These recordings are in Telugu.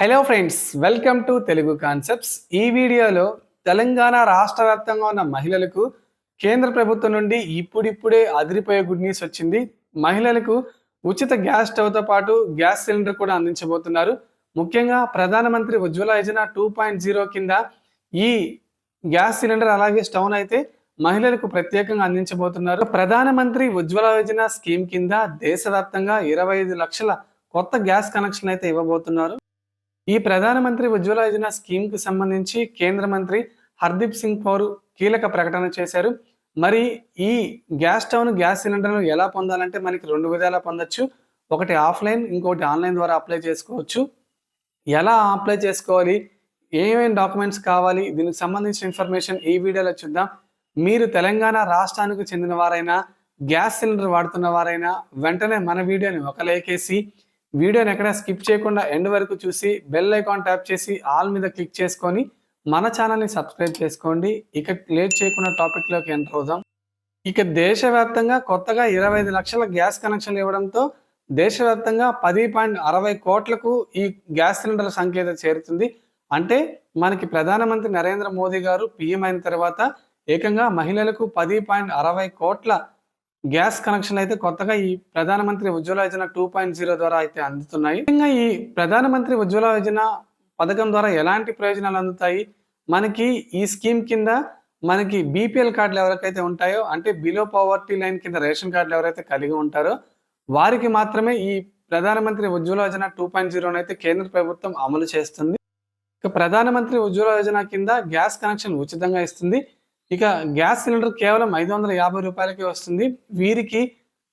Hello friends welcome to Telugu concepts ఈ వీడియోలో తెలంగాణ రాష్ట్ర వ్యాప్తంగా ఉన్న మహిళలకు కేంద్ర ప్రభుత్వం నుండి ఇప్పుడిప్పుడే అదిరిపోయే గుడ్ న్యూస్ వచ్చింది. మహిళలకు ఉచిత గ్యాస్ స్టవ్తో పాటు గ్యాస్ సిలిండర్ కూడా అందించబోతున్నారు. ముఖ్యంగా ప్రధానమంత్రి Ujjwala Yojana two point zero కింద ఈ గ్యాస్ సిలిండర్ అలాగే స్టవ్ అయితే మహిళలకు ప్రత్యేకంగా అందించబోతున్నారు. ప్రధానమంత్రి ఉజ్వల యోజన స్కీమ్ కింద దేశవ్యాప్తంగా ఇరవై ఐదు లక్షల కొత్త గ్యాస్ కనెక్షన్ అయితే ఇవ్వబోతున్నారు. ఈ ప్రధానమంత్రి ఉజ్వల యోజన స్కీమ్కు సంబంధించి కేంద్ర మంత్రి హర్దీప్ సింగ్ పౌర్ కీలక ప్రకటన చేశారు. మరి ఈ గ్యాస్ స్టవ్ను గ్యాస్ సిలిండర్ను ఎలా పొందాలంటే మనకి రెండు విధాలా పొందొచ్చు. ఒకటి ఆఫ్లైన్ ఇంకోటి ఆన్లైన్ ద్వారా అప్లై చేసుకోవచ్చు. ఎలా అప్లై చేసుకోవాలి? ఏమేమి డాక్యుమెంట్స్ కావాలి? దీనికి సంబంధించిన ఇన్ఫర్మేషన్ ఈ వీడియోలో చూద్దాం. మీరు తెలంగాణ రాష్ట్రానికి చెందిన వారైనా గ్యాస్ సిలిండర్ వాడుతున్న వారైనా వెంటనే మన వీడియోని ఒక లేకేసి వీడియోని ఎక్కడ స్కిప్ చేయకుండా ఎండ్ వరకు చూసి బెల్ ఐకాన్ ట్యాప్ చేసి ఆల్ మీద క్లిక్ చేసుకొని మన ఛానల్ని సబ్స్క్రైబ్ చేసుకోండి. ఇక లేట్ చేయకుండా టాపిక్లోకి ఎంటర్ అవుదాం. ఇక దేశవ్యాప్తంగా కొత్తగా ఇరవై ఐదు లక్షల గ్యాస్ కనెక్షన్లు ఇవ్వడంతో దేశవ్యాప్తంగా పది పాయింట్ అరవై కోట్లకు ఈ గ్యాస్ సిలిండర్ల సంఖ్య చేరుతుంది. అంటే మనకి ప్రధానమంత్రి నరేంద్ర మోదీ గారు పిఎం అయిన తర్వాత ఏకంగా మహిళలకు పది పాయింట్ అరవై కోట్ల గ్యాస్ కనెక్షన్ అయితే కొత్తగా ఈ Pradhan Mantri Ujjwala Yojana two point zero ద్వారా అయితే అందుతున్నాయి. ముఖ్యంగా ఈ ప్రధానమంత్రి ఉజ్వల యోజన పథకం ద్వారా ఎలాంటి ప్రయోజనాలు అందుతాయి? మనకి ఈ స్కీమ్ కింద మనకి బీపీఎల్ కార్డులు ఎవరికైతే ఉంటాయో అంటే బిలో పవర్టీ లైన్ కింద రేషన్ కార్డులు ఎవరైతే కలిగి ఉంటారో వారికి మాత్రమే ఈ ప్రధానమంత్రి ఉజ్వల యోజన టూ పాయింట్ జీరోను అయితే కేంద్ర ప్రభుత్వం అమలు చేస్తుంది. ప్రధానమంత్రి ఉజ్వల యోజన కింద గ్యాస్ కనెక్షన్ ఉచితంగా ఇస్తుంది. ఇక గ్యాస్ సిలిండర్ కేవలం ఐదు వందల యాభై రూపాయలకే వస్తుంది. వీరికి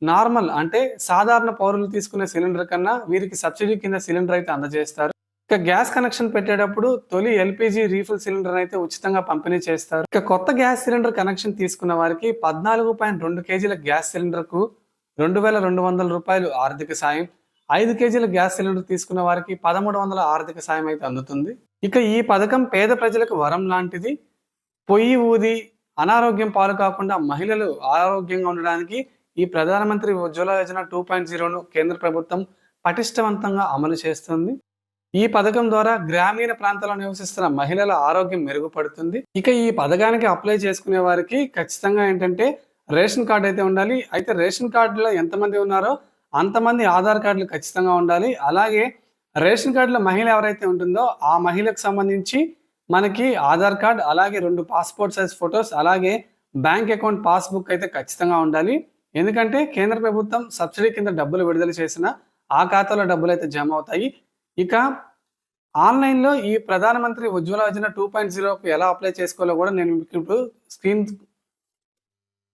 నార్మల్ అంటే సాధారణ పౌరులు తీసుకునే సిలిండర్ కన్నా వీరికి సబ్సిడీ కింద సిలిండర్ అయితే అందజేస్తారు. ఇక గ్యాస్ కనెక్షన్ పెట్టేటప్పుడు తొలి ఎల్పిజి రీఫిల్ సిలిండర్ అయితే ఉచితంగా పంపిణీ చేస్తారు. ఇక కొత్త గ్యాస్ సిలిండర్ కనెక్షన్ తీసుకున్న వారికి పద్నాలుగు పాయింట్ రెండు కేజీల గ్యాస్ సిలిండర్కు రెండు వేల రెండు వందల రూపాయలు ఆర్థిక సాయం ఐదు కేజీల గ్యాస్ సిలిండర్ తీసుకున్న వారికి పదమూడు వందల ఆర్థిక సాయం అయితే అందుతుంది. ఇక ఈ పథకం పేద ప్రజలకు వరం లాంటిది. పొయ్యి ఊది అనారోగ్యం పాలు కాకుండా మహిళలు ఆరోగ్యంగా ఉండడానికి ఈ ప్రధానమంత్రి ఉజ్వల యోజన టూ పాయింట్ జీరోను కేంద్ర ప్రభుత్వం పటిష్టవంతంగా అమలు చేస్తుంది. ఈ పథకం ద్వారా గ్రామీణ ప్రాంతాల్లో నివసిస్తున్న మహిళల ఆరోగ్యం మెరుగుపడుతుంది. ఇక ఈ పథకానికి అప్లై చేసుకునే వారికి ఖచ్చితంగా ఏంటంటే రేషన్ కార్డు అయితే ఉండాలి. అయితే రేషన్ కార్డులో ఎంతమంది ఉన్నారో అంతమంది ఆధార్ కార్డులు ఖచ్చితంగా ఉండాలి. అలాగే రేషన్ కార్డులో మహిళ ఎవరైతే ఉంటుందో ఆ మహిళకు సంబంధించి మనకి ఆధార్ కార్డ్ అలాగే రెండు పాస్పోర్ట్ సైజ్ ఫొటోస్ అలాగే బ్యాంక్ అకౌంట్ పాస్బుక్ అయితే ఖచ్చితంగా ఉండాలి. ఎందుకంటే కేంద్ర ప్రభుత్వం సబ్సిడీ కింద డబ్బులు విడుదల చేసిన ఆ ఖాతాలో డబ్బులు అయితే జమ అవుతాయి. ఇక ఆన్లైన్లో ఈ ప్రధానమంత్రి ఉజ్వల యోజన టూ పాయింట్ జీరోకు ఎలా అప్లై చేసుకోవాలో కూడా నేను మీకు ఇప్పుడు స్క్రీన్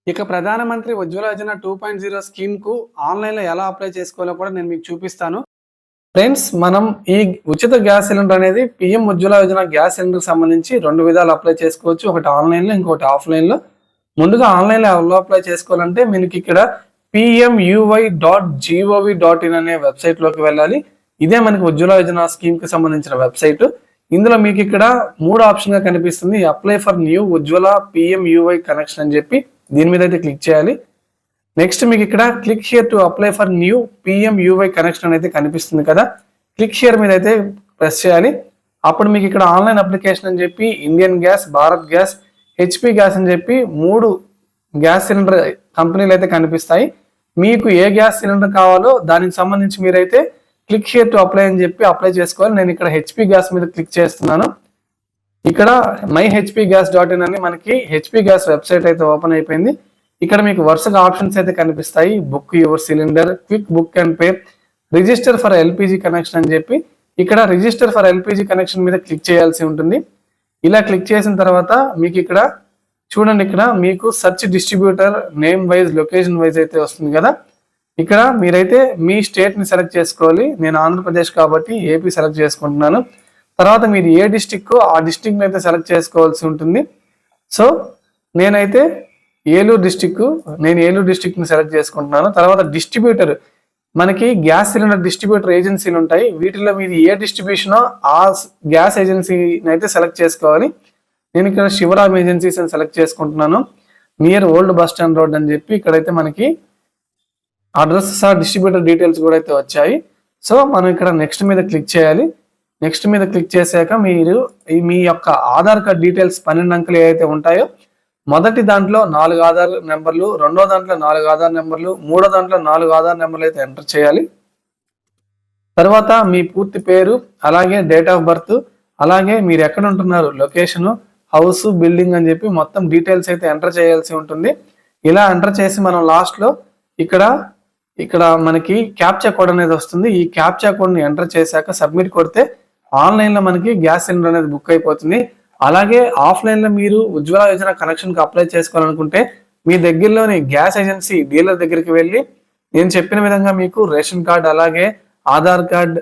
ఇక Pradhan Mantri Ujjwala Yojana two point zero స్కీమ్కు ఆన్లైన్లో ఎలా అప్లై చేసుకోవాలో కూడా నేను మీకు చూపిస్తాను. ఫ్రెండ్స్ మనం ఈ ఉచిత గ్యాస్ సిలిండర్ అనేది PM Ujjwala Yojana gas cylinder సంబంధించి రెండు విధాలు అప్లై చేసుకోవచ్చు. ఒకటి ఆన్లైన్లో ఇంకోటి ఆఫ్లైన్లో. ముందుగా ఆన్లైన్లో ఎవరిలో అప్లై చేసుకోవాలంటే మీకు ఇక్కడ PMUY dot GOV dot in అనే వెబ్సైట్లోకి వెళ్ళాలి. ఇదే మనకి ఉజ్వల యోజన స్కీమ్కి సంబంధించిన వెబ్సైట్. ఇందులో మీకు ఇక్కడ మూడు ఆప్షన్గా కనిపిస్తుంది. Apply for new Ujjwala PMUY connection అని చెప్పి దీని మీద అయితే క్లిక్ చేయాలి. నెక్స్ట్ మీకు ఇక్కడ click here to apply for new PM UY connection అయితే కనిపిస్తుంది కదా. క్లిక్ హియర్ మీద అయితే ప్రెస్ చేయాలి. అప్పుడు మీకు ఇక్కడ ఆన్లైన్ అప్లికేషన్ అని చెప్పి Indian gas Bharat gas HP gas అని చెప్పి మూడు గ్యాస్ సిలిండర్ కంపెనీలు అయితే కనిపిస్తాయి. మీకు ఏ గ్యాస్ సిలిండర్ కావాలో దానికి సంబంధించి మీరైతే క్లిక్ హియర్ టు అప్లై అని చెప్పి అప్లై చేసుకోవాలి. నేను ఇక్కడ హెచ్పి గ్యాస్ మీద క్లిక్ చేస్తున్నాను. ఇక్కడ my HP gas dot in అని మనకి హెచ్పి గ్యాస్ వెబ్సైట్ అయితే ఓపెన్ అయిపోయింది. ఇక్కడ మీకు వరుసగా ఆప్షన్స్ అయితే కనిపిస్తాయి. Book your cylinder quick book and pay register for LPG connection అని చెప్పి ఇక్కడ రిజిస్టర్ ఫర్ ఎల్పిజి కనెక్షన్ మీద క్లిక్ చేయాల్సి ఉంటుంది. ఇలా క్లిక్ చేసిన తర్వాత మీకు ఇక్కడ చూడండి ఇక్కడ మీకు search distributor name wise location wise అయితే వస్తుంది కదా. ఇక్కడ మీరైతే మీ స్టేట్ని సెలెక్ట్ చేసుకోవాలి. నేను ఆంధ్రప్రదేశ్ కాబట్టి ఏపీ సెలెక్ట్ చేసుకుంటున్నాను. తర్వాత మీరు ఏ డిస్టిక్ ఆ డిస్టిక్ అయితే సెలెక్ట్ చేసుకోవాల్సి ఉంటుంది. సో నేనైతే ఏలూరు డిస్టిక్ నేను ఏలూరు డిస్టిక్ని సెలెక్ట్ చేసుకుంటున్నాను. తర్వాత డిస్ట్రిబ్యూటర్ మనకి గ్యాస్ సిలిండర్ డిస్ట్రిబ్యూటర్ ఏజెన్సీలు ఉంటాయి. వీటిలో మీది ఏ డిస్ట్రిబ్యూషనో ఆ గ్యాస్ ఏజెన్సీని అయితే సెలెక్ట్ చేసుకోవాలి. నేను ఇక్కడ శివరామ్ ఏజెన్సీస్ అని సెలెక్ట్ చేసుకుంటున్నాను. Near old bus stand road అని చెప్పి ఇక్కడైతే మనకి అడ్రస్ డిస్ట్రిబ్యూటర్ డీటెయిల్స్ కూడా అయితే వచ్చాయి. సో మనం ఇక్కడ నెక్స్ట్ మీద క్లిక్ చేయాలి. నెక్స్ట్ మీద క్లిక్ చేశాక మీరు మీ యొక్క ఆధార్ కార్డ్ డీటెయిల్స్ పన్నెండు అంకెలు ఏవైతే ఉంటాయో మొదటి దాంట్లో నాలుగు ఆధార్ నెంబర్లు రెండో దాంట్లో నాలుగు ఆధార్ నెంబర్లు మూడో దాంట్లో నాలుగు ఆధార్ నెంబర్లు అయితే ఎంటర్ చేయాలి. తర్వాత మీ పూర్తి పేరు అలాగే డేట్ ఆఫ్ బర్త్ అలాగే మీరు ఎక్కడ ఉంటున్నారు లొకేషను హౌస్ బిల్డింగ్ అని చెప్పి మొత్తం డీటెయిల్స్ అయితే ఎంటర్ చేయాల్సి ఉంటుంది. ఇలా ఎంటర్ చేసి మనం లాస్ట్లో ఇక్కడ ఇక్కడ మనకి క్యాప్చా కోడ్ అనేది వస్తుంది. ఈ క్యాప్చా కోడ్ని ఎంటర్ చేశాక సబ్మిట్ కొడితే ఆన్లైన్లో మనకి గ్యాస్ సిలిండర్ అనేది బుక్ అయిపోతుంది. అలాగే ఆఫ్లైన్లో మీరు ఉజ్వల యోజన కనెక్షన్కి అప్లై చేసుకోవాలనుకుంటే మీ దగ్గరలోని గ్యాస్ ఏజెన్సీ డీలర్ దగ్గరికి వెళ్ళి నేను చెప్పిన విధంగా మీకు రేషన్ కార్డ్ అలాగే ఆధార్ కార్డ్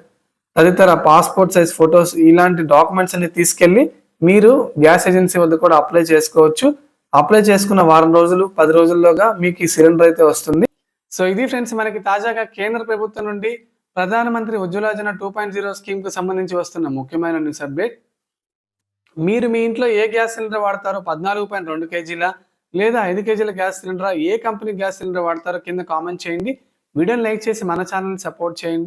తదితర పాస్పోర్ట్ సైజ్ ఫొటోస్ ఇలాంటి డాక్యుమెంట్స్ అన్ని తీసుకెళ్ళి మీరు గ్యాస్ ఏజెన్సీ వద్ద కూడా అప్లై చేసుకోవచ్చు. అప్లై చేసుకున్న వారం రోజులు పది రోజుల్లోగా మీకు ఈ సిలిండర్ అయితే వస్తుంది. సో ఇది ఫ్రెండ్స్ మనకి తాజాగా కేంద్ర ప్రభుత్వం నుండి Pradhan Mantri Ujjwala Yojana two point zero స్కీమ్కు సంబంధించి వస్తున్న ముఖ్యమైన న్యూస్ అప్డేట్. మీరు మీ ఇంట్లో ఏ గ్యాస్ సిలిండర్ వాడతారో పద్నాలుగు పాయింట్ రెండు కేజీల లేదా ఐదు కేజీల గ్యాస్ సిలిండర్ ఏ కంపెనీ గ్యాస్ సిలిండర్ వాడతారో కింద కామెంట్ చేయండి. వీడియోని లైక్ చేసి మన ఛానల్ని సపోర్ట్ చేయండి.